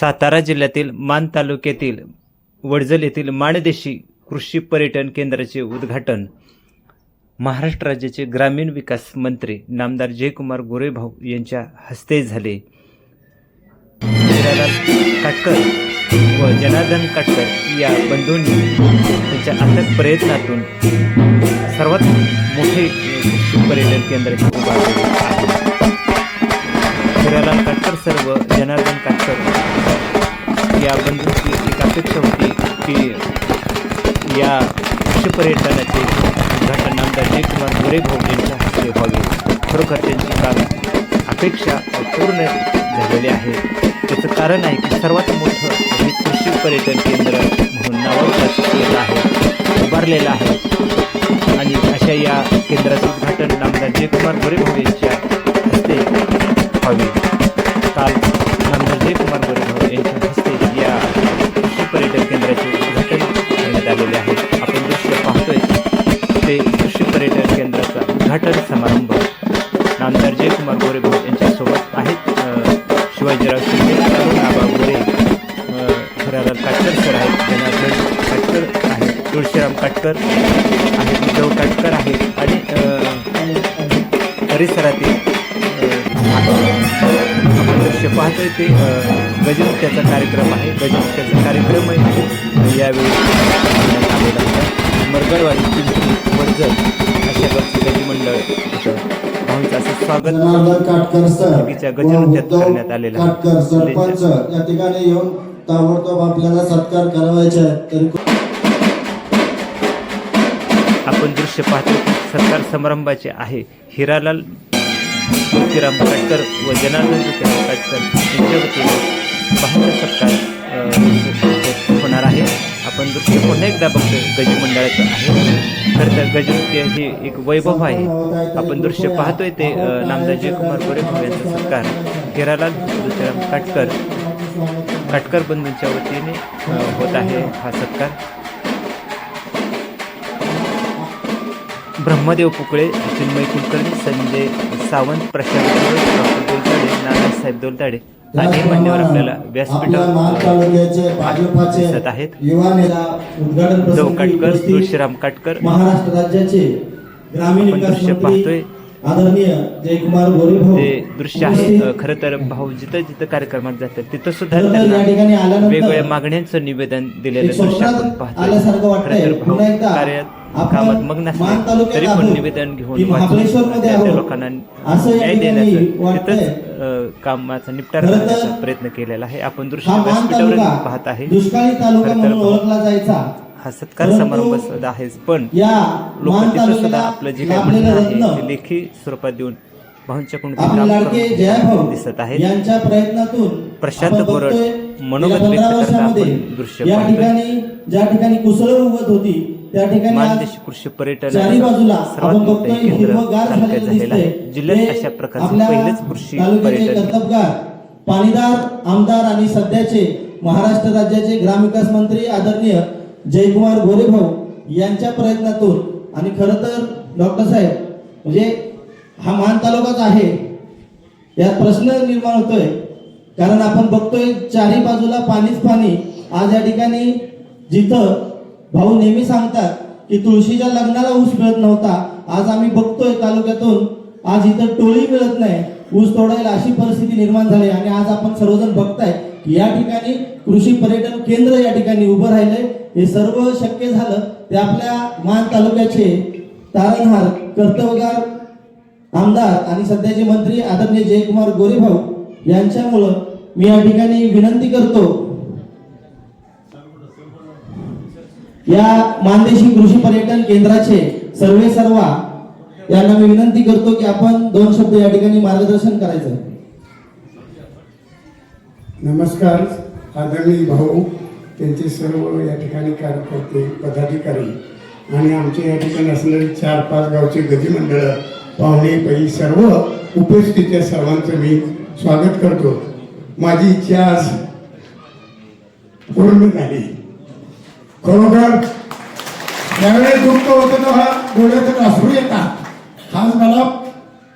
सातारा जिल्ह्यातील मान तालुक्यातील वडजल येथील माणदेशी कृषी पर्यटन केंद्राचे उद्घाटन महाराष्ट्र राज्याचे ग्रामीण विकास मंत्री नामदार जयकुमार गोरेभाऊ यांच्या हस्ते झाले. काटकर व जनार्दन काटकर या बंधूंनी त्यांच्या अथक प्रयत्नातून सर्वात मोठे कृषी पर्यटन केंद्र उभारले. आहे काटकर सर्व जनार्दन काटकर या बंधूंची एक अपेक्षा होती की या कृषी पर्यटनाचे उद्घाटन आमदार जयकुमार गोरेभाऊ यांच्या हस्ते व्हावे. खरोखर त्यांची काल अपेक्षा पूर्ण झालेली आहे. त्याचं कारण आहे की सर्वात मोठं हे कृषी पर्यटन केंद्र म्हणून नावाजलेलं आहे उभारलेलं आहे. आणि अशा या केंद्राचं उद्घाटन नामदार जयकुमार गोरेभाऊ यांच्या जयकुमार यांच्यासोबत आहेत शिवाजीराव शिंदे अरुण आबा गोरे अ, काटकर सर आहेत जनार्दन काटकर आहेत तुळशीराम काटकर आहेत उद्धव काटकर आहेत आणि परिसरातील दृश्य पाहतोय ते अ, गजनृत्याचा कार्यक्रम आहे गजनृत्याचा आहे. यावेळी आलेला होता मरगळवाडी पिंपरी वडजर अशा गावचे असं स्वागत. करण्यात आलेलं आहे. काटकर सरपंच या ठिकाणी येऊन ताबडतोब आपल्याला सत्कार करावायचे आहे तरी आपण दृश्य पाहतो सत्कार समारंभाचे आहे. हिरालाल ज्योतिराम काटकर व जनार्दन ज्योतिराम काटकर यांच्या वतीने सत्कार होणार आहे. आपण दृश्य पुन्हा एकदा बघतो गज मंडळाचं आहे. खरं तर गजनृत्य हे एक वैभव आहे. आपण दृश्य पाहतोय ते अ, नामदार जयकुमार यांचा सत्कार हिरालाल दुसऱ्या काटकर काटकर बंधूंच्या वतीने होत आहे हा सत्कार. ब्रह्मदेव पुकळे चिन्मय कुलकर्णी संजय सावंत प्रशांत डॉक्टर दोलताडे नानासाहेब दोलताडे मान्यवर आपल्याला व्यासपीठावर दिसत आहेत काटकर तुळशीराम काटकर महाराष्ट्र राज्याचे ग्रामीण आपण विकास दृश्य मंत्री पाहतोय. आदरणीय जयकुमार दृश्य आहे खरं तर भाऊ जिथं जिथं कार्यक्रमात जातात तिथं सुद्धा त्यांना वेगवेगळ्या मागण्यांचं निवेदन दिलेलं दृश्य आपण पाहतो. खरं भाऊ कार्यात कामात मग नसले तरी पण. निवेदन घेऊन त्या. लोकांना न्याय देण्याचा. तिथंच कामाचा निपटारा करण्याचा प्रयत्न केलेला आहे आपण दृश्य व्यासपीठावर पाहत आहे खरं तर हा सत्कार समारंभ सुद्धा आहेच पण या लोक मान तिथं सुद्धा आपलं जे लाभलेलं म्हणणं आहे ते लेखी स्वरूपात देऊन भाऊंच्याकडून काम जयाभाऊ दिसत आहेत यांच्या प्रयत्नातून प्रशांत बघतोय, मनोगत व्यक्त 15 करता आपण दृश्य या पाहतोय. ठिकाणी ज्या ठिकाणी कुसळ उगत होती त्या ठिकाणी कृषी पर्यटन चारी बाजूला सर्वात मोठं केंद्र तालुक्यात झालेलं आहे. जिल्ह्यात अशा प्रकारचं पहिलेच कृषी पर्यटन पाणीदार आमदार आणि सध्याचे महाराष्ट्र राज्याचे ग्रामविकास मंत्री आदरणीय जयकुमार गोरेभाऊ यांच्या प्रयत्नातून आणि खरं तर डॉक्टर साहेब म्हणजे हा मान तालुकाच आहे. यात प्रश्न निर्माण होतोय. कारण आपण बघतोय चारी बाजूला पाणीच पाणी. आज या ठिकाणी जिथं भाऊ नेहमी सांगतात की तुळशीच्या लग्नाला ऊस मिळत नव्हता. आज आम्ही बघतोय तालुक्यातून. आज इथं टोळी मिळत नाही. ऊस तोडायला अशी परिस्थिती निर्माण झाली आणि आज आपण सर्वजण बघताय की या ठिकाणी कृषी पर्यटन केंद्र या ठिकाणी उभं राहिलंय. हे सर्व शक्य झालं ते आपल्या मान तालुक्याचे तारणहार कर्तव्यगार आमदार आणि सध्याचे मंत्री आदरणीय जयकुमार गोरेभाऊ यांच्यामुळं मी या ठिकाणी विनंती करतो या मानदेशी कृषी पर्यटन केंद्राचे सर्वे सर्वा यांना मी विनंती करतो की आपण दोन शब्द या ठिकाणी मार्गदर्शन करायचं. नमस्कार आदरणीय भाऊ त्यांचे सर्व या ठिकाणी कार्यकर्ते पदाधिकारी आणि आमच्या या ठिकाणी असणारे चार पाच गावचे गजी मंडळ पाहुणे पै सर्व उपस्थित या सर्वांचं मी स्वागत करतो. माझी इच्छा आज पूर्ण झाली. खरोखर ज्यावेळेस दुःख होतं तेव्हा डोळ्यातून अश्रू येतात. हाच मला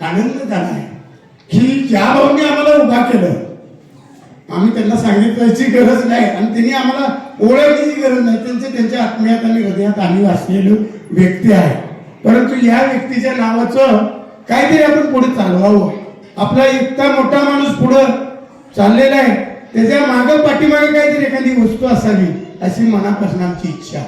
आनंद झाला आहे. की ज्या भावने आम्हाला उभा केलं आम्ही त्यांना सांगितल्याची गरज नाही. आणि त्यांनी आम्हाला ओळखण्याची गरज नाही. त्यांचे त्यांच्या आत्म्यात आणि हृदयात आम्ही असलेली व्यक्ती आहे. परंतु या व्यक्तीच्या नावाचं काहीतरी आपण पुढे चालवावं. आपला इतका मोठा माणूस पुढं चाललेला आहे. त्याच्या मागं पाठीमागे काहीतरी एखादी वस्तू असावी अशी मनापासून आमची इच्छा.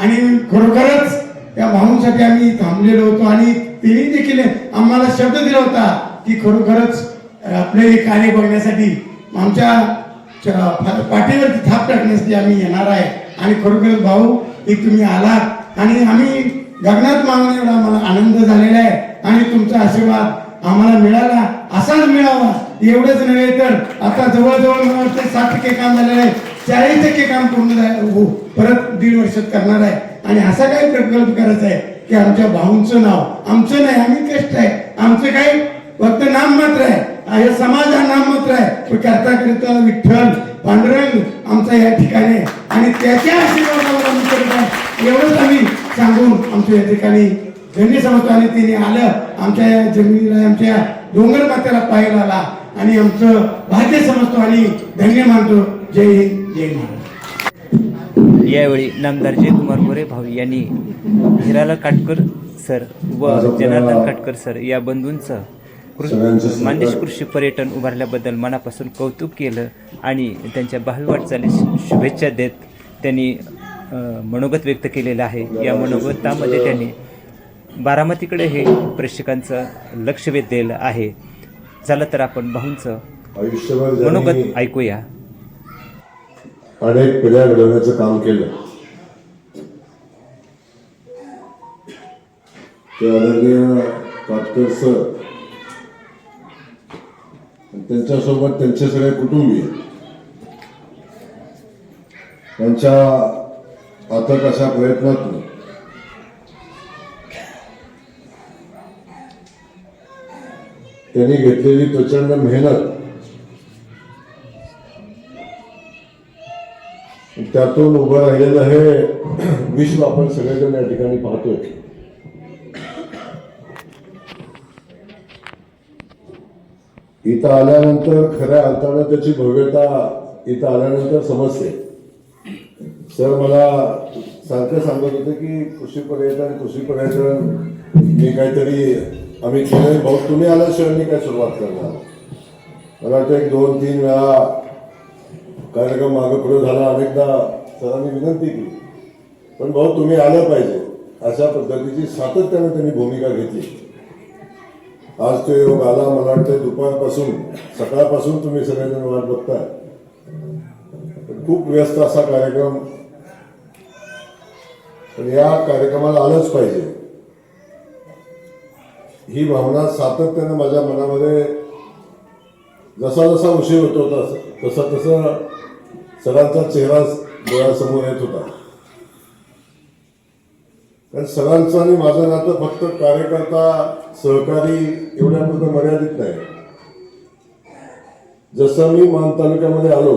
आणि खरोखरच त्या भाऊंसाठी आम्ही थांबलेलो होतो. आणि त्यांनी देखील आम्हाला शब्द दिला होता की खरोखरच आपले कार्य बघण्यासाठी आमच्या पाठीवरती थाप टाकण्यासाठी आम्ही येणार आहे. आणि खरोखरच भाऊ एक तुम्ही आलात. आणि आम्ही गगनात मागणे एवढा आम्हाला आनंद झालेला आहे. आणि तुमचा आशीर्वाद आम्हाला मिळाला. असाच मिळावा. एवढंच नव्हे तर आता जवळजवळ मला वाटतं साठ टक्के काम झालेलं आहे. चाळीस टक्के काम पूर्ण हो परत दीड वर्षात करणार आहे. आणि असा काही प्रकल्प करायचा आहे की आमच्या भाऊंचं नाव आमचं नाही आम्ही कष्ट आहे. आमचं काही फक्त नाम मात्र आहे. हे समाज हा नाम मात्र आहे. पण करता करता विठ्ठल पांडुरंग आमचा या ठिकाणी आहे. आणि त्याच्या आशीर्वादावर आम्ही करत आहे. एवढंच आम्ही सांगून आमच्या या ठिकाणी धन्य समजतो आणि तिने आलं. आमच्या या जमिनीला आमच्या डोंगर मात्याला पाहायला आला. आणि आमचं भाग्य समजतो आणि धन्य मानतो. जय हिंद जय महाराज यावेळी नामदार जयकुमार मोरे भाऊ यांनी हिराला काटकर सर व जनार्दन काटकर सर या बंधूंचं मानदेश कृषी पर्यटन उभारल्याबद्दल मनापासून कौतुक केलं आणि त्यांच्या भावी वाटचालीस शुभेच्छा देत त्यांनी मनोगत व्यक्त केलेलं आहे. या मनोगतामध्ये त्यांनी बारामतीकडे हे प्रेक्षकांचं लक्ष वेधलेलं आहे. झालं तर आपण भाऊंचं मनोगत ऐकूया. अनेक पिढ्या घडवण्याचं काम केलं. ते आदरणीय काटकर सर त्यांच्यासोबत त्यांचे सगळे कुटुंबीय. त्यांच्या अथक अशा प्रयत्नातून त्यांनी घेतलेली प्रचंड मेहनत त्यातून उभं राहिलेलं हे विश्व आपण सगळेजण या ठिकाणी पाहतोय. इथं आल्यानंतर खऱ्या अर्थानं त्याची भव्यता इथं आल्यानंतर समजते. सर मला सारखं सांगत होते की कृषी पर्यटन कृषी पर्यटन मी काहीतरी आम्ही केलं भाऊ तुम्ही आल्याशिवाय मी काय सुरुवात करणार? मला वाटतं एक दोन तीन वेळा कार्यक्रम मागं पुढे झाला. अनेकदा सरांनी विनंती केली. पण भाऊ तुम्ही आलं पाहिजे. अशा पद्धतीची सातत्यानं त्यांनी भूमिका घेतली. आज तो योग आला मला वाटतं दुपारपासून सकाळपासून तुम्ही सगळेजण वाट बघताय. खूप व्यस्त असा कार्यक्रम. पण या कार्यक्रमाला आलंच पाहिजे. ही भावना सातत्यानं माझ्या मनामध्ये जसा जसा उशीर होतो होता तसा तसा सरांचा चेहरा डोळ्यासमोर येत होता. कारण सरांचं आणि माझं नातं फक्त कार्यकर्ता सहकारी एवढ्यापुरतं मर्यादित नाही. जसं मी मान तालुक्यामध्ये आलो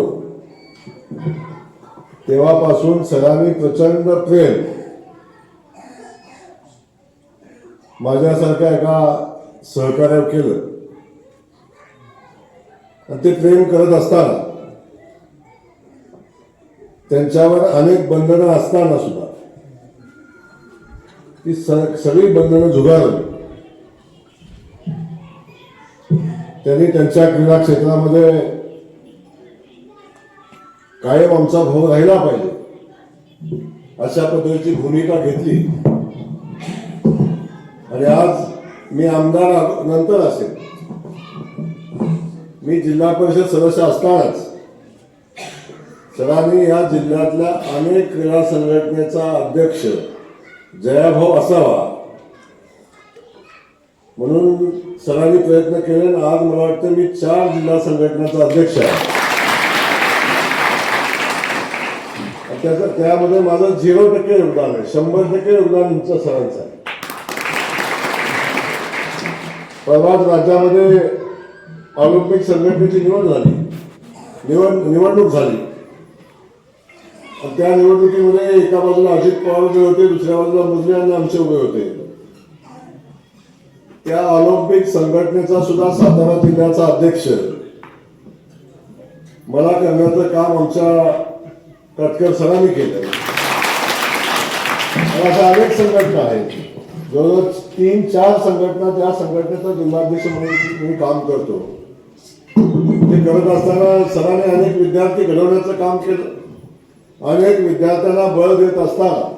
तेव्हापासून सरांनी प्रचंड प्रेम माझ्यासारख्या एका सहकार्यावर केलं. आणि ते प्रेम करत असताना त्यांच्यावर अनेक बंधनं असताना सुद्धा ती सगळी बंधनं झुगारली. त्यांनी त्यांच्या क्रीडा क्षेत्रामध्ये कायम आमचा भाऊ राहिला पाहिजे. अशा पद्धतीची भूमिका घेतली. आणि आज मी आमदार नंतर असेल. मी जिल्हा परिषद सदस्य असतानाच सरांनी या जिल्ह्यातल्या अनेक क्रीडा संघटनेचा अध्यक्ष जयाभाऊ असावा. म्हणून सरांनी प्रयत्न केले आणि आज मला वाटतं मी चार जिल्हा संघटनाचा अध्यक्ष आहे. त्याचं त्यामध्ये माझं झिरो टक्के योगदान आहे. शंभर टक्के योगदान तुमचं सरांचं आहे. परवाच राज्यामध्ये ऑलिम्पिक संघटनेची निवड झाली. निवड निवडणूक झाली. आणि त्या निवडणुकीमध्ये एका बाजूला अजित पवार उभे होते दुसऱ्या बाजूला मुजले आणि आमचे उभे होते. त्या ऑलिम्पिक संघटनेचा सुद्धा सातारा जिल्ह्याचा अध्यक्ष. मला करण्याचं काम आमच्या कटकर सरांनी केलं अशा अनेक संघटना आहेत. जवळजवळ तीन चार संघटना त्या संघटनेचा जिल्हाध्यक्ष म्हणून मी काम करतो. ते करत असताना सरांनी अनेक विद्यार्थी घडवण्याचं काम केलं. अनेक विद्यार्थ्यांना बळ देत असताना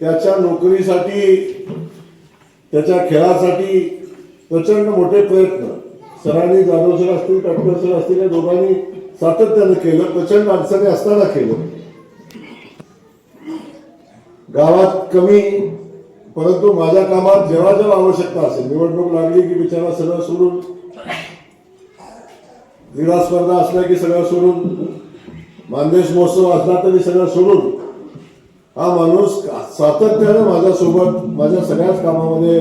त्याच्या नोकरीसाठी त्याच्या खेळासाठी प्रचंड मोठे प्रयत्न. सरांनी जाधव सर असतील कटकर सर असतील या दोघांनी सातत्यानं केलं. प्रचंड अडचणी असताना केलं. गावात कमी परंतु माझ्या कामात जेव्हा जेव्हा आवश्यकता असेल निवडणूक लागली की बिचारा सगळं सोडून क्रीडा स्पर्धा असल्या की सगळं सोडून मानदेश महोत्सव असला तरी सगळं सोडून हा माणूस सातत्यानं माझ्यासोबत माझ्या सगळ्याच कामामध्ये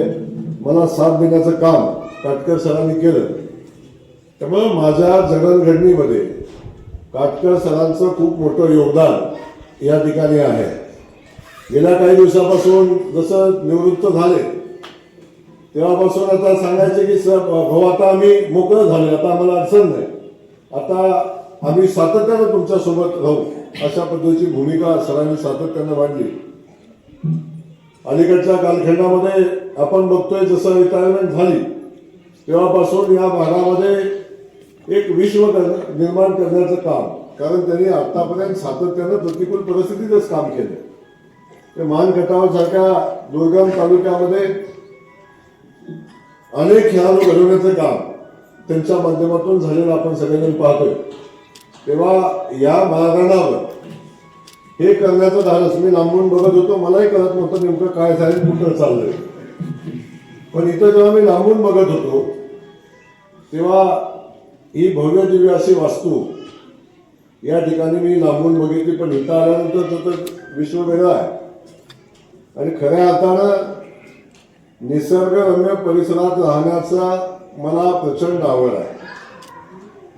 मला साथ देण्याचं काम काटकर सरांनी केलं. त्यामुळे माझ्या जडणघडणीमध्ये काटकर सरांचं खूप मोठं योगदान या ठिकाणी आहे. गेल्या काही दिवसापासून जसं निवृत्त झाले तेव्हापासून आता सांगायचे की सर भाऊ आता आम्ही मोकळं झाले आता आम्हाला अडचण नाही. आता आम्ही सातत्यानं तुमच्यासोबत राहू. अशा पद्धतीची भूमिका सरांनी सातत्यानं मांडली. अलीकडच्या कालखंडामध्ये आपण बघतोय जसं रिटायरमेंट झाली तेव्हापासून या भागामध्ये एक विश्व निर्माण करण्याचं काम कारण त्यांनी आतापर्यंत सातत्यानं प्रतिकूल परिस्थितीतच काम केलं. ते मान सारख्या दुर्गम तालुक्यामध्ये अनेक खेळाडू घडवण्याचं काम त्यांच्या माध्यमातून झालेलं आपण सगळेजण पाहतोय. तेव्हा या भागणावर हे करण्याचं धाडस मी लांबून बघत होतो. मलाही कळत नव्हतं नेमकं काय झालं कुठं चाललंय. पण इथं जेव्हा मी लांबून बघत होतो तेव्हा ही भव्य दिव्य अशी वास्तू या ठिकाणी मी लांबून बघितली. पण इथं आल्यानंतर तर विश्व वेगळं आहे. आणि खऱ्या अर्थानं निसर्गरम्य परिसरात राहण्याचा मला प्रचंड आवड आहे.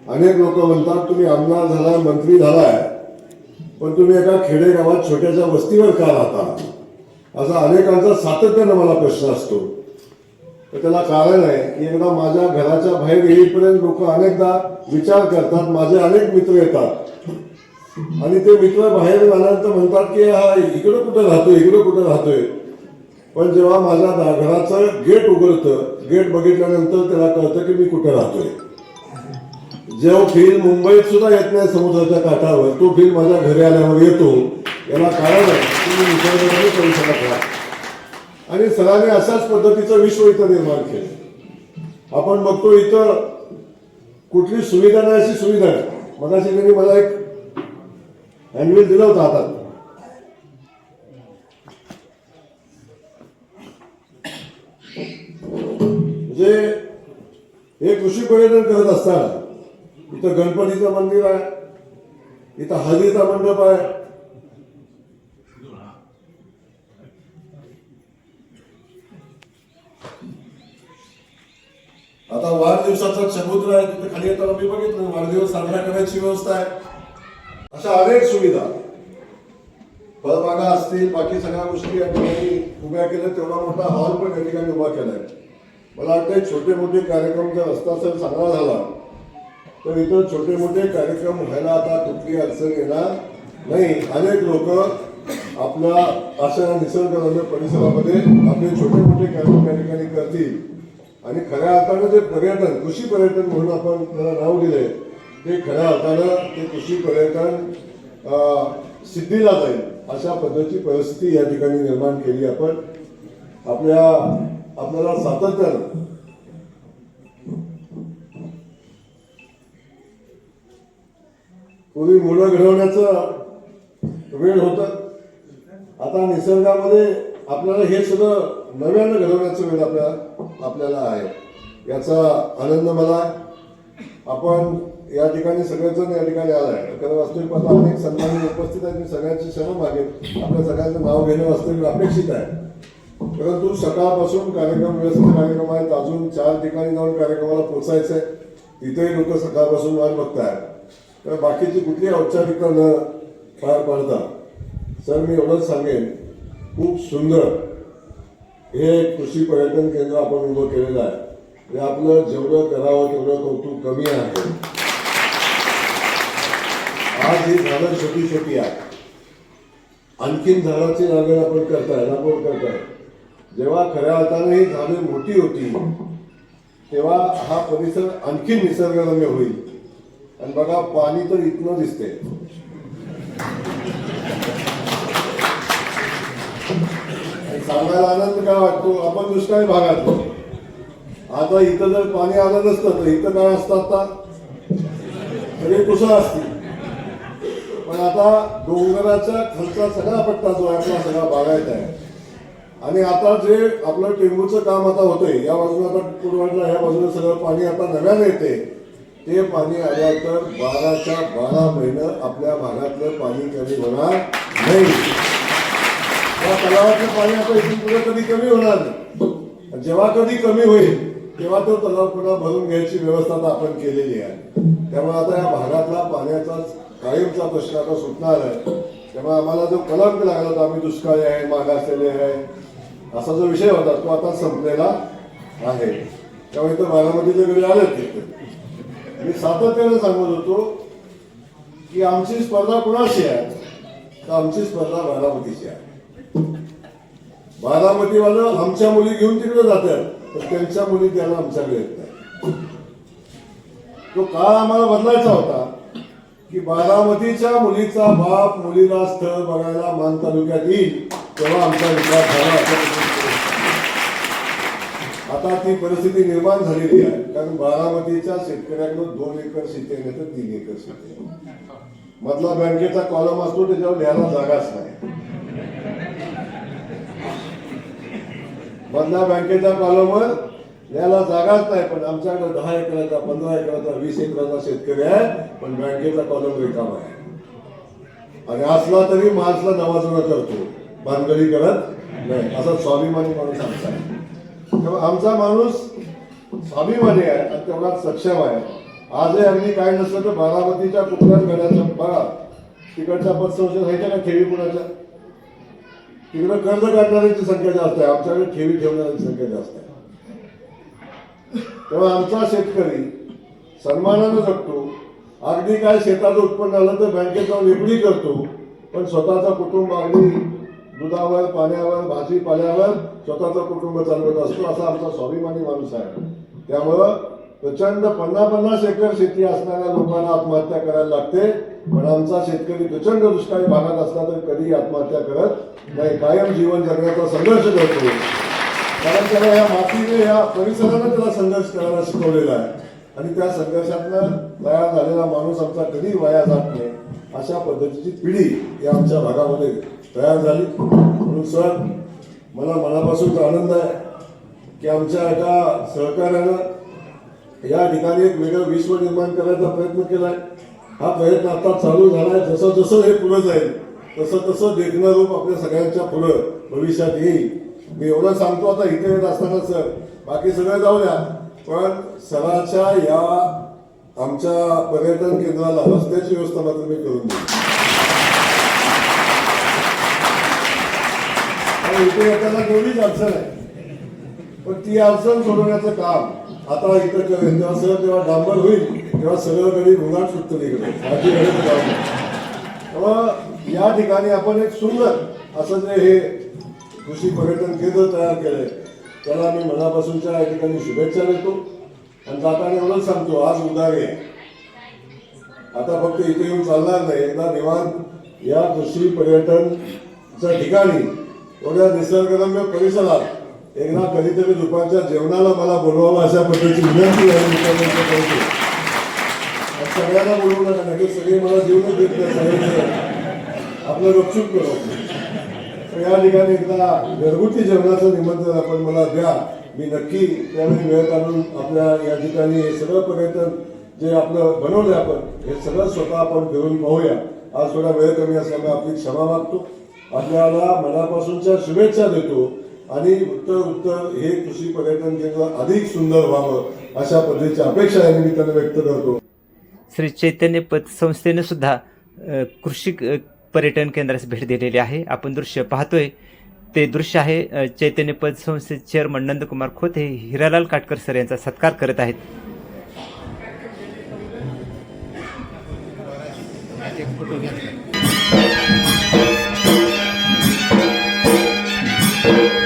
अनेक लोक म्हणतात तुम्ही आमदार झालाय मंत्री झालाय पण तुम्ही एका खेडेगावात छोट्याशा वस्तीवर का राहता? असा अनेकांचा सातत्यानं मला प्रश्न असतो. तर त्याला कारण आहे की एकदा माझ्या घराच्या बाहेर येईपर्यंत लोक अनेकदा विचार करतात माझे अनेक मित्र येतात. आणि ते मित्र बाहेर जाण्यानंतर म्हणतात की हा इकडं कुठं राहतोय इकडं कुठं राहतोय? पण जेव्हा माझ्या दा- घराचं गेट उघडतं गेट बघितल्यानंतर त्याला कळतं की मी कुठं राहतोय. जो फील मुंबईत सुद्धा येत नाही समुद्राच्या काठावर तो फील माझ्या घरी आल्यावर येतो. याला कारण आहे करू शकत आणि सरांनी अशाच पद्धतीचं विश्व इथं निर्माण केलं. आपण बघतो इथं कुठली सुविधा नाही अशी सुविधा आहे मगाशी त्यांनी मला एक हँडविल दिलं होतं हातात. म्हणजे हे कृषी पर्यटन करत असताना इथं गणपतीचं मंदिर आहे. इथं हळदीचा मंडप आहे. आता वाढदिवसाचा समुद्र आहे तिथे खाली येताना मी बघितलं वाढदिवस साजरा करण्याची व्यवस्था आहे. अशा अनेक सुविधा. फळबागा असतील बाकी सगळ्या गोष्टी या ठिकाणी उभ्या केल्या तेवढा मोठा हॉल पण या ठिकाणी उभा केलाय. मला वाटतं छोटे मोठे कार्यक्रम जर रस्ता जर चांगला झाला. तर इथं छोटे मोठे कार्यक्रम व्हायला आता कुठली अडचण येणार नाही. अनेक लोक आपल्या अशा निसर्गरम्य परिसरामध्ये आपले छोटे मोठे कार्यक्रम या ठिकाणी करतील. आणि खऱ्या अर्थानं जे पर्यटन कृषी पर्यटन म्हणून आपण त्याला नाव दिले ते खऱ्या अर्थानं ते कृषी पर्यटन सिद्धीला जाईल अशा पद्धतीची परिस्थिती या ठिकाणी निर्माण केली आपण. आपल्या आपल्याला सातत्यानं पूर्वी मुलं घडवण्याचं वेळ होता. आता निसर्गामध्ये आपल्याला हे सगळं नव्यानं घडवण्याचा वेळ आपल्याला आपल्याला आहे. याचा आनंद मला आपण या ठिकाणी सगळेजण या ठिकाणी आलाय. कारण वास्तविक पाहता अनेक सन्मानी उपस्थित आहेत मी सगळ्यांची क्षमा मागेल आपल्या सगळ्यांचं नाव घेणं वास्तविक अपेक्षित आहे. परंतु सकाळपासून कार्यक्रम व्यवस्थित कार्यक्रम आहेत. अजून चार ठिकाणी जाऊन कार्यक्रमाला पोहोचायचं आहे तिथेही लोक सकाळपासून वाट बघतायत. तर बाकीची कुठली औपचारिकता न पार पाडता? सर मी एवढंच सांगेन. खूप सुंदर हे कृषी पर्यटन केंद्र आपण उभं केलेलं आहे. हे आपलं जेवढं करावं तेवढं कौतुक कमी आहे. आज ही झाडं छोटी छोटी आहे आणखीन झाडाची लागण आपण करताय लागवड करताय. जेव्हा खऱ्या अर्थाने ही झाडे मोठी होती तेव्हा हा परिसर आणखी निसर्गरम्य होईल. आणि बघा पाणी तर इथनं दिसते सांगायला आनंद काय वाटतो? आपण दुष्काळी भागात आता इथं जर पाणी आलं नसतं तर इथं काय असतं आता? सगळे कुसळ असतील. पण आता डोंगराच्या खर्चा सगळा पट्टा जो आहे आपला सगळा बागायचा आहे. आणि आता जे आपलं टेंबूचं काम आता होतंय या बाजूला आता पूर्वाडला ह्या बाजूला सगळं पाणी आता नव्यानं येते ते पाणी आल्या तर बाराच्या बारा महिनं आपल्या भागातलं पाणी कमी होणार नाही. या तलावाचं पाणी आता इथून पुढे कधी कमी होणार नाही. जेव्हा कधी कमी होईल तेव्हा तो तलाव पुन्हा भरून घ्यायची व्यवस्था आता आपण केलेली आहे. त्यामुळे आता या भागातला पाण्याचा कायमचा प्रश्न आता सुटणार आहे. त्यामुळे आम्हाला जो कलंक लागला होता आम्ही दुष्काळी आहे मागासलेले आहे असा जो विषय होता तो आता संपलेला आहे. त्यामुळे तर बारामतीचे घरी आले तिथे. मी सातत्याने सांगत होतो की आमची स्पर्धा कुणाशी आहे? तर आमची स्पर्धा बारामतीची आहे. बारामतीवालं आमच्या मुली घेऊन तिकडे जातात तर त्यांच्या मुली त्याला आमच्याकडे येत नाही तो काळ आम्हाला बदलायचा होता की बारामतीच्या मुलीचा बाप मुलीला स्थळ बघायला मान तालुक्यात येईल तेव्हा आमचा विकास झाला. असं आता ती परिस्थिती निर्माण झालेली आहे. कारण बारामतीच्या शेतकऱ्यांकडून दोन एकर शेती आहे नाही तर तीन एकर शेती आहे. मधला बँकेचा कॉलम असतो त्याच्यावर लिहायला जागाच नाही. मधल्या बँकेच्या कॉलमवर याला जागाच नाही पण आमच्याकडे दहा एकराचा पंधरा एकराचा वीस एकराचा शेतकरी आहे पण बँकेचा कॉलम रिकामा आहे. आणि असला तरी माणसला नवाजुना करतो. भानगडी करत नाही. असा स्वाभिमानी माणूस आमचा आहे. आमचा माणूस स्वाभिमानी आहे आणि तेवढाच सक्षम आहे. आजही अगदी काय नसलं तर बारामतीच्या कुठल्याच घराच्या बघा तिकडच्या पतसंस्थेत व्हायच्या का ठेवी कुणाच्या? तिकडं कर्ज काढणाऱ्यांची संख्या जास्त आहे. आमच्याकडे ठेवी ठेवणाऱ्यांची संख्या जास्त आहे. तेव्हा आमचा शेतकरी सन्मानानं जगतो. अगदी काय शेताचं उत्पन्न आलं तर बँकेत जाऊन करतो. पण स्वतःचा कुटुंब अगदी दुधावर पाण्यावर भाजीपाल्यावर स्वतःचं कुटुंब चालवत असतो असा आमचा स्वाभिमानी माणूस आहे. त्यामुळं प्रचंड पन्नास पन्नास एकर शेती असणाऱ्या लोकांना आत्महत्या करायला लागते पण आमचा शेतकरी प्रचंड दुष्काळी भागात असला तर कधीही आत्महत्या करत नाही. कायम जीवन जगण्याचा संघर्ष करतो. कारण त्याला या मातीने या परिसरानं त्याला संघर्ष करायला शिकवलेला आहे. आणि त्या संघर्षातनं तयार झालेला माणूस आमचा कधी वाया जात नाही. अशा पद्धतीची पिढी या आमच्या भागामध्ये तयार झाली. म्हणून सर मला मनापासून आनंद आहे की आमच्या एका सहकार्यानं या ठिकाणी एक वेगळं विश्व निर्माण करायचा प्रयत्न केलाय. हा प्रयत्न आता चालू झालाय. जसं जसं हे पुढे जाईल तसं तसं देखणं रूप आपल्या सगळ्यांच्या पुढं भविष्यात येईल. मी एवढं सांगतो आता इथे येत असताना सर बाकी सगळं जाऊ द्या. पण सराच्या या आमच्या पर्यटन केंद्राला रस्त्याची व्यवस्था मात्र मी करून देईन. आणि इथे अडचण आहे. पण ती अडचण सोडवण्याचं काम आता इथं करेल तेव्हा जेव्हा डांबर होईल तेव्हा सगळं कधी गुन्हा सुटतं तिकडे. बाकी तेव्हा या ठिकाणी आपण एक सुंदर असं जे हे कृषी पर्यटन केंद्र तयार केलंय त्याला मी मनापासूनच्या या ठिकाणी शुभेच्छा देतो. आणि जाताना एवढंच सांगतो आज उदारी आहे आता फक्त इथे येऊन चालणार नाही. एकदा निवांत या कृषी पर्यटनच्या ठिकाणी एवढ्या निसर्गरम्य परिसरात एकदा कधीतरी दुपारच्या जेवणाला मला बोलवावं अशा पद्धतीची विनंती आहे मुख्यमंत्री करतो सगळ्यांना बोलवू नका नाही सगळे मला जीवनच देत नाही आपलं गपचूप करू. तर या ठिकाणी एकदा घरगुती जेवणाचं निमंत्रण आपण मला द्या. मी नक्की त्यावेळी वेळ काढून आपल्या या ठिकाणी हे सगळं पर्यटन जे आपलं बनवलंय आपण हे सगळं स्वतः आपण घेऊन पाहूया. आज थोडा वेळ कमी असल्यामुळे आपली क्षमा मागतो. आपल्याला मनापासूनच्या शुभेच्छा देतो. आणि उत्तर उत्तर हे कृषी पर्यटन केंद्र अधिक सुंदर व्हावं अशा पद्धतीची अपेक्षा या निमित्ताने व्यक्त करतो. श्री चैतन्य पत संस्थेने सुद्धा कृषी पर्यटन केंद्रास भेट दिलेली आहे. आपण दृश्य पाहतोय. ते दृश्य आहे चैतन्य पद संस्थेचे चेअरमन नंदकुमार खोत हे हिरालाल काटकर सर यांचा सत्कार करत आहेत. Photo Thank you.